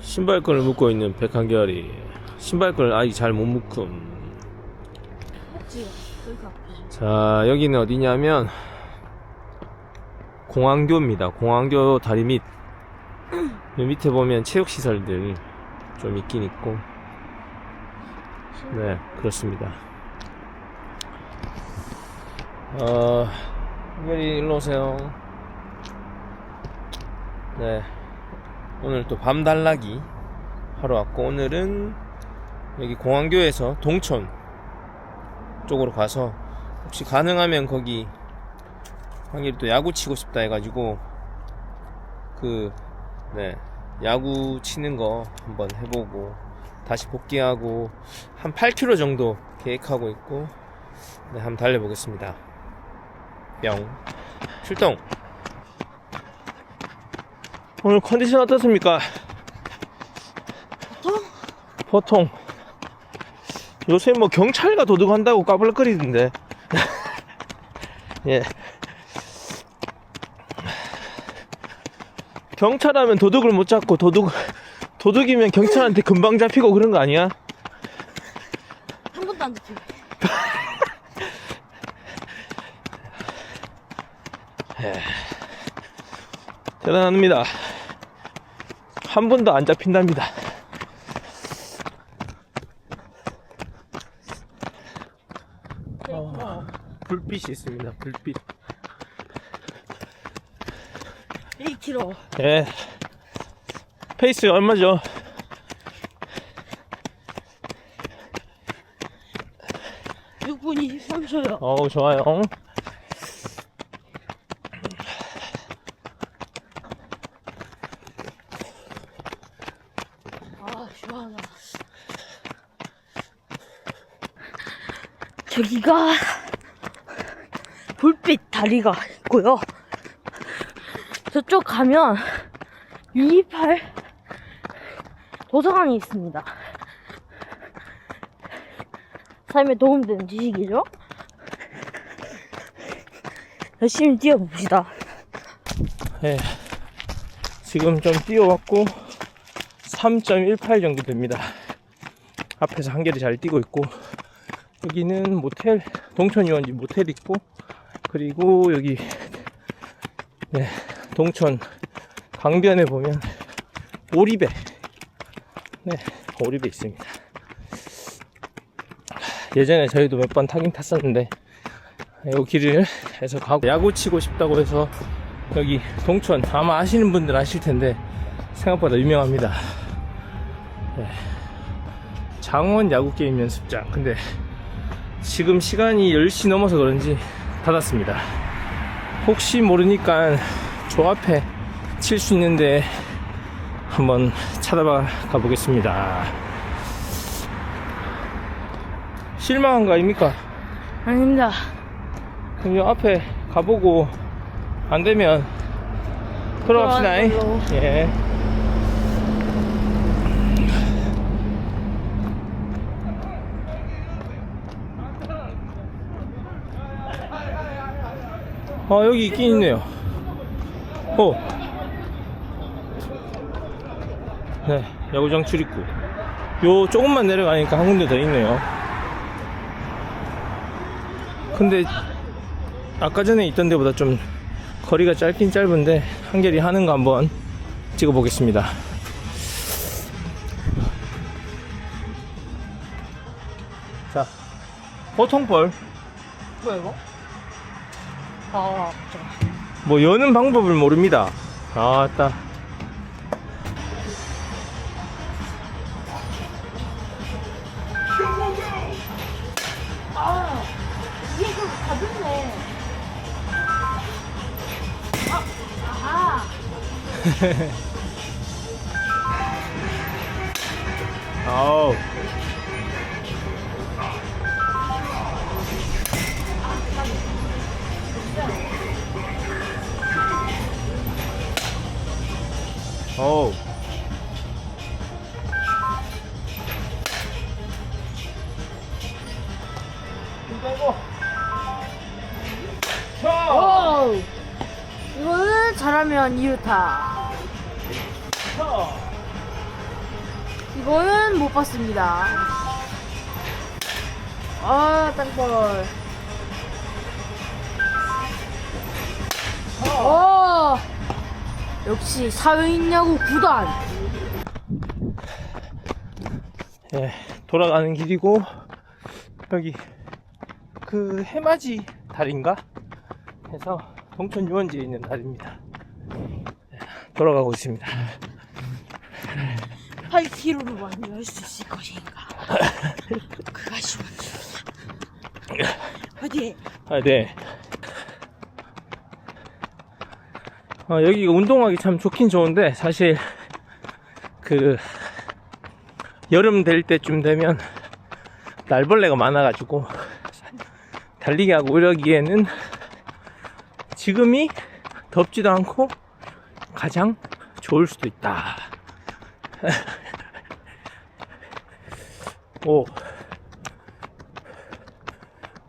신발끈을 묶고 있는 백한결이 신발끈을 아직 잘 못 묶음. 자, 여기는 어디냐면 공항교입니다. 공항교 다리 밑. 요 밑에 보면 체육시설들 좀 있긴 있고. 네, 그렇습니다. 어, 한결이 일로 오세요. 네. 오늘 또 밤 달라기 하러 왔고, 오늘은 여기 공항교에서 동촌 쪽으로 가서 혹시 가능하면 거기 한길이 또 야구 치고 싶다 해가지고 그 네 야구 치는 거 한번 해보고 다시 복귀하고 한 8km 정도 계획하고 있고 네 한번 달려보겠습니다. 뿅. 출동 오늘 컨디션 어떻습니까? 보통? 보통 요새 뭐 경찰가 도둑한다고 까불거리던데 예 경찰하면 도둑을 못 잡고 도둑 도둑이면 경찰한테 금방 잡히고 그런 거 아니야? 한 번도 안 잡히고. 대단합니다 한 번도 안 잡힌답니다 어, 불빛이 있습니다 불빛 1kg. 예. 페이스 얼마죠? 육분 23초요. 어우, 좋아요. 아, 시원하다. 저기가 불빛 다리가 있고요. 저쪽 가면 228 도서관이 있습니다. 삶에 도움되는 지식이죠? 열심히 뛰어봅시다. 예. 지금 좀 뛰어왔고, 3.18 정도 됩니다. 앞에서 한결이 잘 뛰고 있고, 여기는 모텔, 동천 유원지 모텔 있고, 그리고 여기, 네, 동천 강변에 보면 오리배, 네, 오리배 있습니다. 예전에 저희도 몇 번 타긴 탔었는데, 이 길을 해서 가고, 야구 치고 싶다고 해서 여기 동천 아마 아시는 분들 아실 텐데 생각보다 유명합니다. 네. 장원 야구 게임 연습장. 근데 지금 시간이 10시 넘어서 그런지 닫았습니다. 혹시 모르니까 저 앞에 칠 수 있는데 한번 찾아봐 가보겠습니다. 실망한 거 아닙니까? 아닙니다. 그럼 요 앞에 가보고 안 되면 걸로. 예. 아 여기 있긴 있네요. 어. 네, 야구장 출입구. 요 조금만 내려가니까 한 군데 더 있네요. 근데 아까 전에 있던 데보다 좀 거리가 짧긴 짧은데 한결이 하는 거 한번 찍어 보겠습니다. 자, 보통볼 뭐야 이거? 아, 뭐 여는 방법을 모릅니다. 아따. 아, 이게 좀 가볍네. 아, 아하. 아우. 어우. 쳐! 오! 이거는 잘하면 이루타. 쳐! 이거는 못 봤습니다. 아, 땅볼. 어, 역시 사회인야구 구단. 예, 돌아가는 길이고 여기 그 해맞이 다리인가 해서 동천 유원지에 있는 다리입니다. 예, 돌아가고 있습니다. 8km로 완주할 수 있을 것인가? 그것이 문제다. 어디? 아, 네. 어, 여기가 운동하기 참 좋긴 좋은데 사실 그 여름 될 때쯤 되면 날벌레가 많아가지고 달리기 하고 이러기에는 지금이 덥지도 않고 가장 좋을 수도 있다. 오.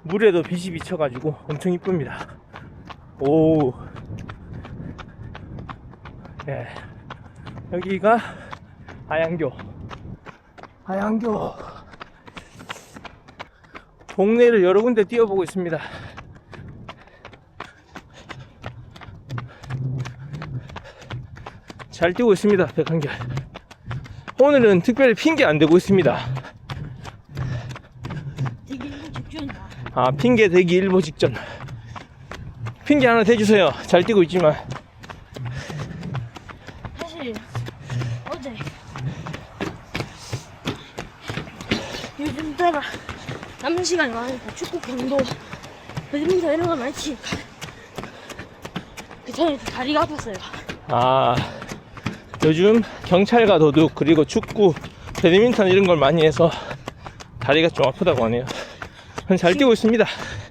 물에도 빛이 비쳐가지고 엄청 이쁩니다. 오. 네. 여기가 아양교. 아양교. 동네를 여러 군데 뛰어보고 있습니다. 잘 뛰고 있습니다, 백한결. 오늘은 특별히 핑계 안 대고 있습니다. 아, 핑계 대기 일보 직전. 핑계 하나 대주세요. 잘 뛰고 있지만. 사실 어제 따라 남는 시간이 많으니까 축구 경도 배드민턴 이런 걸 많이 치니까 그 전에 다리가 아팠어요. 아, 요즘 경찰과 도둑, 그리고 축구, 배드민턴 이런 걸 많이 해서 다리가 좀 아프다고 하네요. 잘 뛰고 있습니다.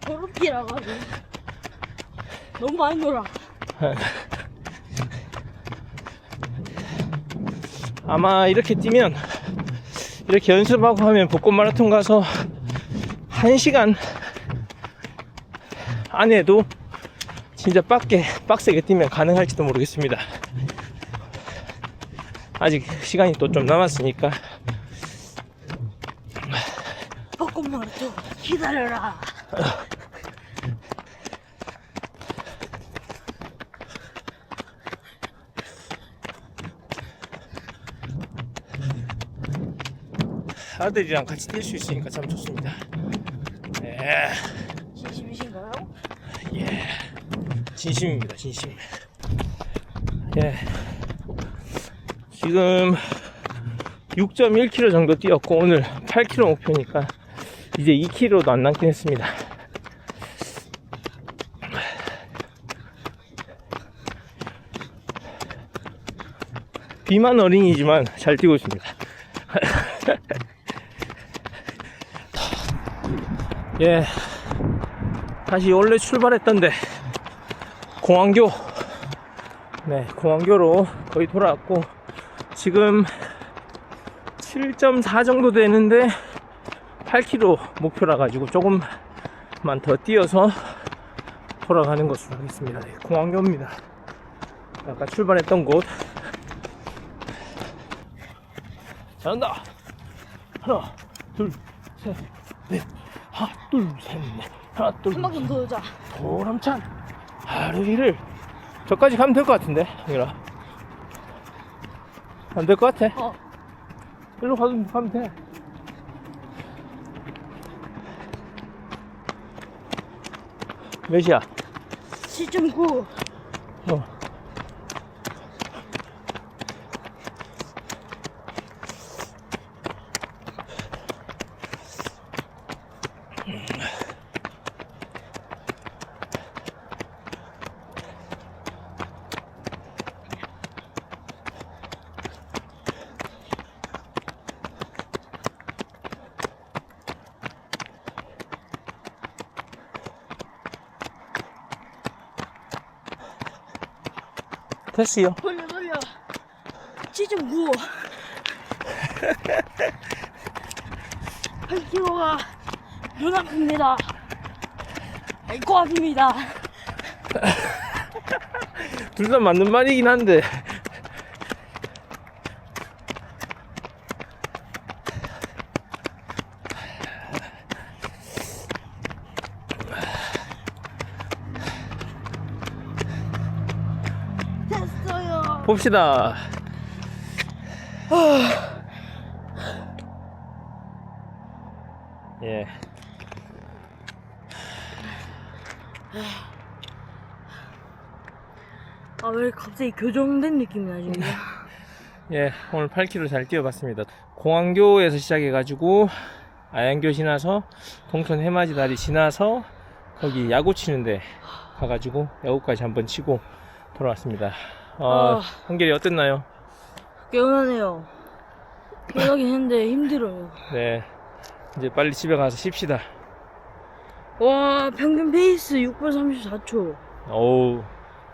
졸업기라 가지고 너무 많이 놀아. 아마 이렇게 뛰면, 이렇게 연습하고 하면 벚꽃 마라톤 가서 1시간 안에도 진짜 빡게, 빡세게 뛰면 가능할지도 모르겠습니다. 아직 시간이 또 좀 남았으니까. 벚꽃만 또 기다려라. 아들이랑 같이 뛸 수 있으니까 참 좋습니다. 예, 진심이신가요? 예, 진심입니다, 진심. 예, 지금 6.1km 정도 뛰었고 오늘 8km 목표니까 이제 2km도 안 남긴 했습니다. 비만 어린이지만 잘 뛰고 있습니다. 예, 다시 원래 출발했던데 공항교, 네 공항교로 거의 돌아왔고 지금 7.4 정도 되는데 8km 목표라 가지고 조금만 더 뛰어서 돌아가는 것으로 하겠습니다. 네, 공항교입니다. 아까 출발했던 곳. 잘한다. 하나, 둘, 셋, 넷. 하나, 둘, 셋, 넷. 하나, 둘, 한 바퀴 더 돌자. 보람찬 하루 일을 저까지 가면 될 것 같은데 형이라 안 될 것 같아 어. 일로 가면, 가면 돼 몇이야? 7.9. 어. 됐어요 돌려 돌려. 7.9. 8kg가 눈앞입니다. 코앞입니다. 둘 다 맞는 말이긴 한데 봅시다. 예. 아 왜 갑자기 교정된 느낌이 나지? 예, 오늘 8km 잘 뛰어봤습니다. 공항교에서 시작해가지고 아양교 지나서 동천 해맞이 다리 지나서 거기 야구 치는데 가가지고 야구까지 한번 치고 돌아왔습니다. 어, 아. 한결이 어땠나요? 개운하네요. 깨어나긴 했는데 힘들어요. 네, 이제 빨리 집에 가서 쉽시다. 와 평균 페이스 6분 34초. 어우,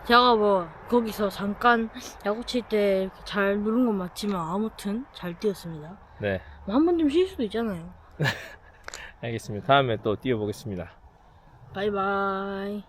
제가 뭐 거기서 잠깐 야구 칠 때 잘 누른 건 맞지만 아무튼 잘 뛰었습니다. 네, 한번좀쉴 수도 있잖아요. 알겠습니다. 다음에 또 뛰어보겠습니다. 바이바이.